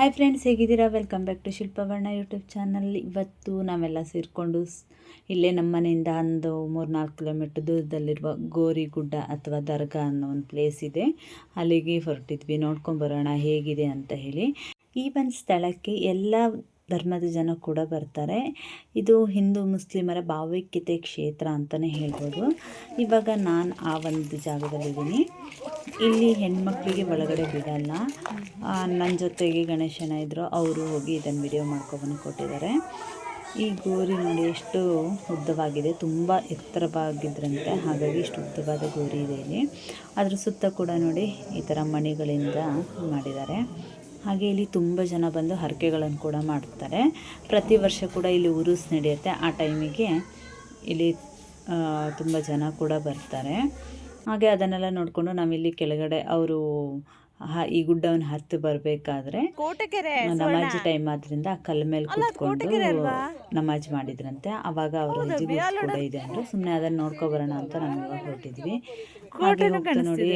Hi friends ಹೇಗಿದ್ದೀರಾ? Welcome back to Shilpavarna YouTube channel ಇವತ್ತು ನಾವೆಲ್ಲ ಸೇರಿಕೊಂಡು ಇಲ್ಲೇ ನಮ್ಮ ಮನೆಯಿಂದ ಒಂದು ಮೂರು ನಾಲ್ಕು ಕಿಲೋಮೀಟ್ರ್ ದೂರದಲ್ಲಿರುವ ಗೋರಿಗುಡ್ಡ ಅಥವಾ ದರ್ಗಾ ಅನ್ನೋ ಒಂದು ಪ್ಲೇಸ್ ಇದೆ. ಅಲ್ಲಿಗೆ ಹೊರಟಿದ್ವಿ. ನೋಡ್ಕೊಂಬರೋಣ ಹೇಗಿದೆ ಅಂತ ಹೇಳಿ. ಈ ಒಂದು ಸ್ಥಳಕ್ಕೆ ಎಲ್ಲ ಧರ್ಮದ ಜನ ಕೂಡ ಬರ್ತಾರೆ. ಇದು ಹಿಂದೂ ಮುಸ್ಲಿಮರ ಭಾವೈಕ್ಯತೆ ಕ್ಷೇತ್ರ ಅಂತಲೇ ಹೇಳ್ಬೋದು. ಇವಾಗ ನಾನು ಆ ಒಂದು ಜಾಗದಲ್ಲಿದ್ದೀನಿ. ಇಲ್ಲಿ ಹೆಣ್ಮಕ್ಳಿಗೆ ಒಳಗಡೆ ಬಿಡಲ್ಲ. ನನ್ನ ಜೊತೆಗೆ ಗಣೇಶನ ಇದ್ದರು ಅವರು ಹೋಗಿ ಇದನ್ನು ವಿಡಿಯೋ ಮಾಡ್ಕೊಬಂದು ಕೊಟ್ಟಿದ್ದಾರೆ. ಈ ಗೋರಿ ನೋಡಿ ಎಷ್ಟು ಉದ್ದವಾಗಿದೆ. ತುಂಬ ಎತ್ತರವಾಗಿದ್ರಂತೆ. ಹಾಗಾಗಿ ಇಷ್ಟು ಉದ್ದವಾದ ಗೋರಿ ಇದೆ ಇಲ್ಲಿ. ಅದ್ರ ಸುತ್ತ ಕೂಡ ನೋಡಿ ಈ ಥರ ಮಣಿಗಳಿಂದ ಮಾಡಿದ್ದಾರೆ. ಹಾಗೆ ಇಲ್ಲಿ ತುಂಬ ಜನ ಬಂದು ಹರಕೆಗಳನ್ನು ಕೂಡ ಮಾಡ್ತಾರೆ. ಪ್ರತಿ ವರ್ಷ ಕೂಡ ಇಲ್ಲಿ ಉರುಸ್ ನಡೆಯುತ್ತೆ. ಆ ಟೈಮಿಗೆ ಇಲ್ಲಿ ತುಂಬ ಜನ ಕೂಡ ಬರ್ತಾರೆ. ಹಾಗೆ ಅದನ್ನೆಲ್ಲ ನೋಡಿಕೊಂಡು ನಾವಿಲ್ಲಿ ಕೆಳಗಡೆ ಅವರು ಈ ಗುಡ್ಡವನ್ನು ಹತ್ತು ಬರಬೇಕಾದ್ರೆ ನಮಾಜ್ ಟೈಮ್ ಆದ್ರಿಂದ ಆ ಕಲ್ಲ ಮೇಲೆ ಕೂತ್ಕೊಂಡು ನಮಾಜ್ ಮಾಡಿದ್ರಂತೆ. ಅವಾಗ ಅವ್ರ ಹೆಜ್ಜೆ ಕೂಡ ಇದೆ ಅಂದ್ರೆ ಸುಮ್ಮನೆ ಅದನ್ನ ನೋಡ್ಕೊ ಬರೋಣ ಅಂತ ನಾವು ಇವಾಗ ಹೊರಟಿದ್ವಿ. ಹಾಗೆ ಹೋಗ್ತಾ ನೋಡಿ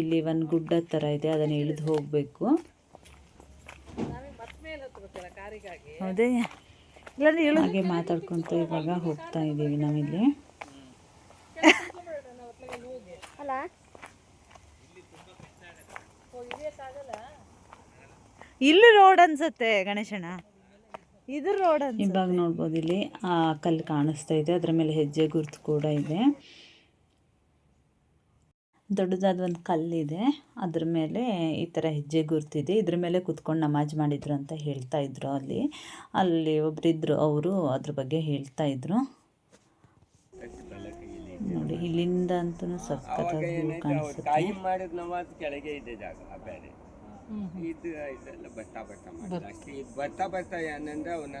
ಇಲ್ಲಿ ಒಂದು ಗುಡ್ಡ ತರ ಇದೆ ಅದನ್ನ ಇಳಿದು ಹೋಗ್ಬೇಕು. ಹೌದೇ ಹಾಗೆ ಮಾತಾಡ್ಕೊಂತ ಇವಾಗ ಹೋಗ್ತಾ ಇದ್ದೀವಿ ನಾವಿಲ್ಲಿ. ಇಲ್ಲಿ ರೋಡ್ ಅನ್ಸುತ್ತೆ ಗಣೇಶಣ್ಣ. ಇದು ರೋಡ್ ಅನ್ಸುತ್ತೆ. ಇವಾಗ ನೋಡ್ಬೋದು ಇಲ್ಲಿ ಆ ಕಲ್ಲು ಕಾಣಿಸ್ತಾ ಇದೆ. ಅದರ ಮೇಲೆ ಹೆಜ್ಜೆ ಗುರುತು ಕೂಡ ಇದೆ. ದೊಡ್ಡದಾದ ಒಂದು ಕಲ್ಲಿದೆ ಅದ್ರ ಮೇಲೆ ಈ ಥರ ಹೆಜ್ಜೆ ಗುರುತಿದೆ. ಇದ್ರ ಮೇಲೆ ಕುತ್ಕೊಂಡು ನಮಾಜ್ ಮಾಡಿದ್ರು ಅಂತ ಹೇಳ್ತಾ ಇದ್ರು ಅಲ್ಲಿ. ಅಲ್ಲಿ ಒಬ್ಬರಿದ್ದರು ಅವರು ಅದ್ರ ಬಗ್ಗೆ ಹೇಳ್ತಾ ಇದ್ರು. ನೋಡಿ ಇಲ್ಲಿಂದ ಅಂತೂ ಸಖತ್ತಾಗಿ ಕಾಣಿಸುತ್ತೆ. ಮಾಡಿದ ನಮಾಜ್ ಕೆಳಗೆ ಇದೆ ಜಾಗ ಬೇರೆ. ಇದು ಇದೆಲ್ಲ ಬರ್ತಾ ಬರ್ತಾ ಮಾಡಿದ ಬರ್ತಾ ಬರ್ತಾ ಏನಂದ್ರೆ ಅವನ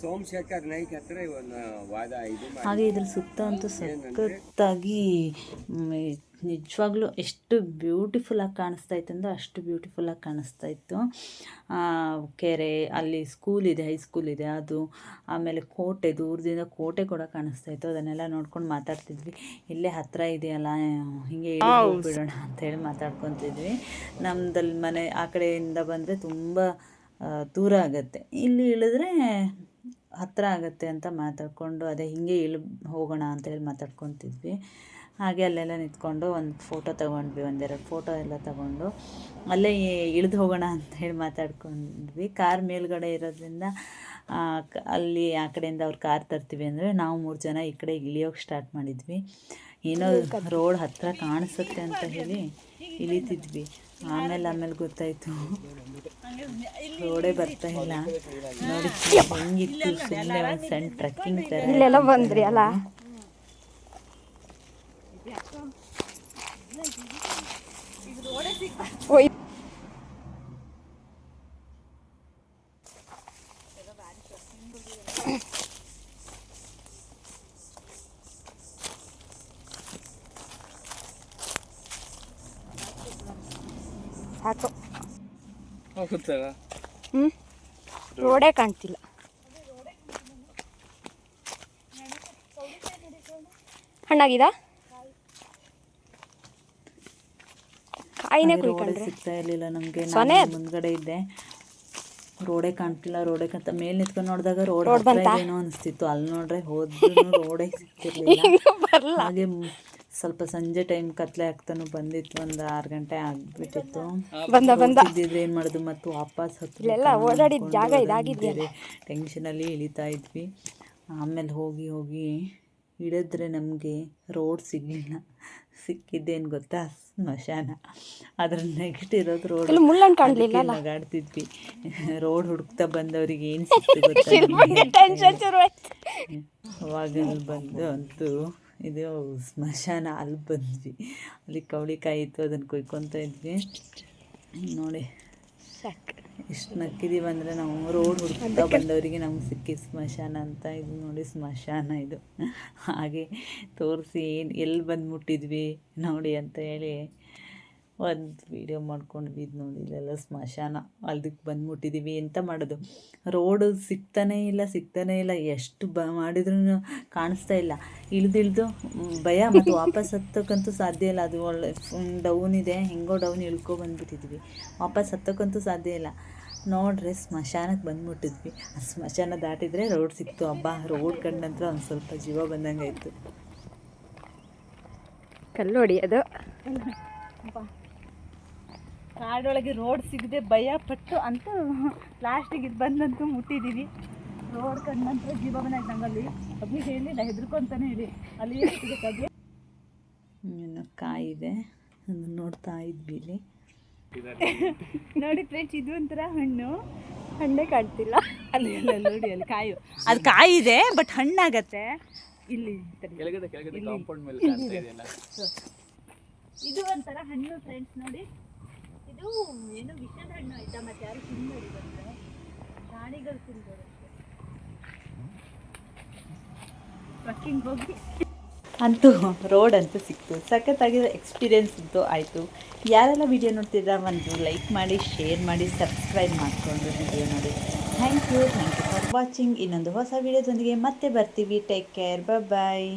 ಸೋಮಶೇಖರ್ ನಾಯ್ಕ್ ಹತ್ರ ಇವನ ವಾದ ಇದು ಮಾಡಿ ಹಾಗೆ ಇದ್ರ ಸುತ್ತ ಅಂತೂ ಸಖತ್ತಾಗಿ ನಿಜವಾಗ್ಲೂ ಎಷ್ಟು ಬ್ಯೂಟಿಫುಲ್ಲಾಗಿ ಕಾಣಿಸ್ತಾ ಇತ್ತು ಅಂದರೆ ಅಷ್ಟು ಬ್ಯೂಟಿಫುಲ್ಲಾಗಿ ಕಾಣಿಸ್ತಾ ಇತ್ತು ಆ, ಕೆರೆ ಅಲ್ಲಿ ಸ್ಕೂಲ್ ಇದೆ ಹೈಸ್ಕೂಲ್ ಇದೆ ಅದು ಆಮೇಲೆ ಕೋಟೆ ದೂರದಿಂದ ಕೋಟೆ ಕೂಡ ಕಾಣಿಸ್ತಾ ಇತ್ತು ಅದನ್ನೆಲ್ಲ ನೋಡ್ಕೊಂಡು ಮಾತಾಡ್ತಿದ್ವಿ. ಇಲ್ಲೇ ಹತ್ತಿರ ಇದೆಯಲ್ಲ ಹಿಂಗೆ ಬಿಡೋಣ ಅಂತ ಹೇಳಿ ಮಾತಾಡ್ಕೊತಿದ್ವಿ. ನಮ್ದಲ್ಲಿ ಮನೆ ಆ ಕಡೆಯಿಂದ ಬಂದರೆ ತುಂಬ ದೂರ ಆಗುತ್ತೆ. ಇಲ್ಲಿ ಇಳಿದ್ರೆ ಹತ್ತಿರ ಆಗುತ್ತೆ ಅಂತ ಮಾತಾಡ್ಕೊಂಡು ಅದೇ ಹಿಂಗೆ ಇಳಿ ಹೋಗೋಣ ಅಂತ ಹೇಳಿ ಮಾತಾಡ್ಕೊತಿದ್ವಿ. ಹಾಗೆ ಅಲ್ಲೆಲ್ಲ ನಿಂತ್ಕೊಂಡು ಒಂದು ಫೋಟೋ ತಗೊಂಡ್ವಿ ಒಂದೆರಡು ಫೋಟೋ ಎಲ್ಲ ತೊಗೊಂಡು. ಅಲ್ಲೇ ಇಳಿದು ಹೋಗೋಣ ಅಂತ ಹೇಳಿ ಮಾತಾಡ್ಕೊಂಡ್ವಿ. ಕಾರ್ ಮೇಲ್ಗಡೆ ಇರೋದ್ರಿಂದ ಅಲ್ಲಿ ಆ ಕಡೆಯಿಂದ ಅವ್ರು ಕಾರ್ ತರ್ತೀವಿ ಅಂದರೆ ನಾವು ಮೂರು ಜನ ಈ ಕಡೆ ಇಳಿಯೋಕೆ ಸ್ಟಾರ್ಟ್ ಮಾಡಿದ್ವಿ. ಏನೋ ರೋಡ್ ಹತ್ತಿರ ಕಾಣಿಸುತ್ತೆ ಅಂತ ಹೇಳಿ ಇಳಿತಿದ್ವಿ. ಆಮೇಲೆ ಆಮೇಲೆ ಗೊತ್ತಾಯಿತು. ರೋಡೇ ಬರ್ತಾ ಇಲ್ಲ. ನೋಡಿ ಹೆಂಗಿತ್ತು ಸುಮ್ಮನೆ ಒಂದು ಸಣ್ಣ ಟ್ರಕ್ಕಿಂಗ್ ಥರ ಬಂದ್ರಿ ಅಲ್ಲ? ಸಾಕು. ಹ್ಞೂ ರೋಡೇ ಕಾಣ್ತಿಲ್ಲ. ಹಣ್ಣಾಗಿದ? ಕಾಯಿನೇ ರೋಡೇ ಕುಯ್ಕೊಂಡ್ರೆ. ಸಿಗ್ತಾ ಇರಲಿಲ್ಲ ನಮಗೆ ಸೊನೆ ಮುಂದ್ಗಡೆ ಇದ್ದೆ. ರೋಡೇ ಕಾಣ್ತಿಲ್ಲ ರೋಡೇ ಕಂತ ಮೇಲೆ ನಿಂತ್ಕೊಂಡು ನೋಡಿದಾಗ ರೋಡ್ ಏನೋ ಅನಿಸ್ತಿತ್ತು. ಅಲ್ಲಿ ನೋಡ್ರೆ ಹೋದ್ರೂ ರೋಡೇ ಸಿಗ್ತಿರ್ಲಿಲ್ಲ. ಹಾಗೆ ಸ್ವಲ್ಪ ಸಂಜೆ ಟೈಮ್ ಕತ್ಲೆ ಆಗ್ತಾನು ಬಂದಿತ್ತು ಒಂದು ಆರು ಗಂಟೆ ಆಗ್ಬಿಟ್ಟಿತ್ತು. ಬಂದ ಬಂದ. ಇದ್ದಿದ್ರೆ ಏನ್ ಮಾಡೋದು ಮತ್ತು ವಾಪಸ್ ಇಲ್ಲೆಲ್ಲ ಓಡಾಡಿದ ಜಾಗ ಟೆನ್ಷನಲ್ಲಿ ಇಳಿತಾ ಇದ್ವಿ. ಆಮೇಲೆ ಹೋಗಿ ಹೋಗಿ ಇಳಿದ್ರೆ ನಮಗೆ ರೋಡ್ ಸಿಗಲಿಲ್ಲ. ಸಿಕ್ಕಿದ್ದೇನು ಗೊತ್ತಾ? ಸ್ಮಶಾನ. ಅದ್ರ ನೆಕ್ಸ್ಟ್ ಇರೋದು ರೋಡ್ ಇಲ್ಲಿ ಮುಳ್ಳನ್ನು ಕಾಣ್ಲಿಲ್ಲ ನಗಾಡ್ತಿದ್ವಿ. ರೋಡ್ ಹುಡುಕ್ತಾ ಬಂದವ್ರಿಗೆ ಏನು ಅವಾಗ ಬಂದು ಅಂತೂ ಇದು ಸ್ಮಶಾನ ಅಲ್ಲಿ ಬಂದ್ವಿ. ಅಲ್ಲಿ ಕವಳಿಕಾಯಿ ಇತ್ತು ಅದನ್ನು ಕೊಯ್ಕೊತ ಇದ್ವಿ. ನೋಡಿ. ಸಾಕು. ಎಷ್ಟು ನಕ್ಕಿದೀವಿ ಅಂದರೆ ನಾವು ರೋಡ್ ಹುಡುಕ್ತಾ ಬಂದವರಿಗೆ ನಮ್ಗೆ ಸಿಕ್ಕಿ ಸ್ಮಶಾನ ಅಂತ ಇದು ನೋಡಿ ಸ್ಮಶಾನ ಇದು. ಹಾಗೆ ತೋರಿಸಿ ಏನು ಎಲ್ಲಿ ಬಂದು ಮುಟ್ಟಿದ್ವಿ ನೋಡಿ ಅಂತ ಹೇಳಿ ಒಂದು ವೀಡಿಯೋ ಮಾಡ್ಕೊಂಡ್ವಿ ನೋಡಿ, ಇಲ್ಲೆಲ್ಲ ಸ್ಮಶಾನ. ಅಲ್ದಕ್ಕೆ ಬಂದುಬಿಟ್ಟಿದ್ದೀವಿ ಎಂತ ಮಾಡೋದು? ರೋಡ್ ಸಿಗ್ತಾನೇ ಇಲ್ಲ ಸಿಗ್ತಾನೇ ಇಲ್ಲ. ಎಷ್ಟು ಬ ಮಾಡಿದ್ರೂ ಕಾಣಿಸ್ತಾ ಇಲ್ಲ. ಇಳ್ದಿಳ್ದು ಭಯ ಮತ್ತು ವಾಪಸ್ ಹತ್ತಕ್ಕಂತೂ ಸಾಧ್ಯ ಇಲ್ಲ. ಅದು ಒಳ್ಳೆ ಡೌನ್ ಇದೆ. ಹೆಂಗೋ ಡೌನ್ ಇಳ್ಕೊ ಬಂದ್ಬಿಟ್ಟಿದ್ವಿ. ವಾಪಸ್ ಹತ್ತಕ್ಕಂತೂ ಸಾಧ್ಯ ಇಲ್ಲ. ನೋಡ್ರಿ ಸ್ಮಶಾನಕ್ಕೆ ಬಂದುಬಿಟ್ಟಿದ್ವಿ ಆ ಸ್ಮಶಾನ ದಾಟಿದರೆ ರೋಡ್ ಸಿಕ್ತು. ಹಬ್ಬ ರೋಡ್ ಕಂಡ ನಂತರ ಒಂದು ಸ್ವಲ್ಪ ಜೀವ ಬಂದಂಗೆ ಆಯಿತು ಕಲ್ಲೋಡಿ ಹೊಡಿಯೋದು ಕಾಡೊಳಗೆ ರೋಡ್ ಸಿಗದೆ ಭಯ ಪಟ್ಟು ಅಂತೂ ಲಾಸ್ಟಿಗೆ ಇದು ಬಂದಂತೂ ಮುಟ್ಟಿದ್ದೀವಿ ರೋಡ್ ಕಂಡು ನಂತರ ಜೀವ ಬಂದಾಗ ಅಗ್ನಿ ಹೇಳಿ ನಾ ಹೆದರ್ಕೊಂತಾನೆ ಹೇಳಿ ಅಲ್ಲಿ ಸಿಗುತ್ತೆ ಇನ್ನು ಕಾಯಿದೆ ನೋಡ್ತಾ ಇದ್ವಿ ಇಲ್ಲಿ. ನೋಡಿ ಫ್ರೆಂಡ್ಸ್ ಇದು ಒಂಥರ ಹಣ್ಣು. ಹಣ್ಣೇ ಕಾಣ್ತಿಲ್ಲ. ಅಲ್ಲಿ ಎಲ್ಲ ನೋಡಿ ಅಲ್ಲಿ ಕಾಯು. ಅದು ಕಾಯಿದೆ ಬಟ್ ಹಣ್ಣಾಗತ್ತೆ. ಇಲ್ಲಿ ಇದೆ. ಒಂಥರ ಹಣ್ಣು ಫ್ರೆಂಡ್ಸ್ ನೋಡಿ. ಇದು ಏನು ವಿಷದ ಹಣ್ಣು ಆಯ್ತಾ? ಮತ್ತೆ ಯಾರು ತಿನ್ಬೇಡಿ ಬಂದ್ರೆ ಪ್ರಾಣಿಗಳು ತಿನ್ಬೋದು ಟ್ರಕ್ಕಿಂಗ್ ಹೋಗಿ. ಅಂತೂ ರೋಡ್ ಅಂತೂ ಸಿಕ್ತು. ಸಖತ್ತಾಗಿರೋ ಎಕ್ಸ್ಪೀರಿಯೆನ್ಸ್ ಇತ್ತು ಆಯಿತು. ಯಾರೆಲ್ಲ ವಿಡಿಯೋ ನೋಡ್ತಿದ್ರ ಒಂದು ಲೈಕ್ ಮಾಡಿ ಶೇರ್ ಮಾಡಿ ಸಬ್ಸ್ಕ್ರೈಬ್ ಮಾಡಿಕೊಂಡು ವಿಡಿಯೋ ನೋಡಿ. Thank you thank you for watching ಇನ್ನೊಂದು ಹೊಸ ವಿಡಿಯೋದೊಂದಿಗೆ ಮತ್ತೆ ಬರ್ತೀವಿ. Take care bye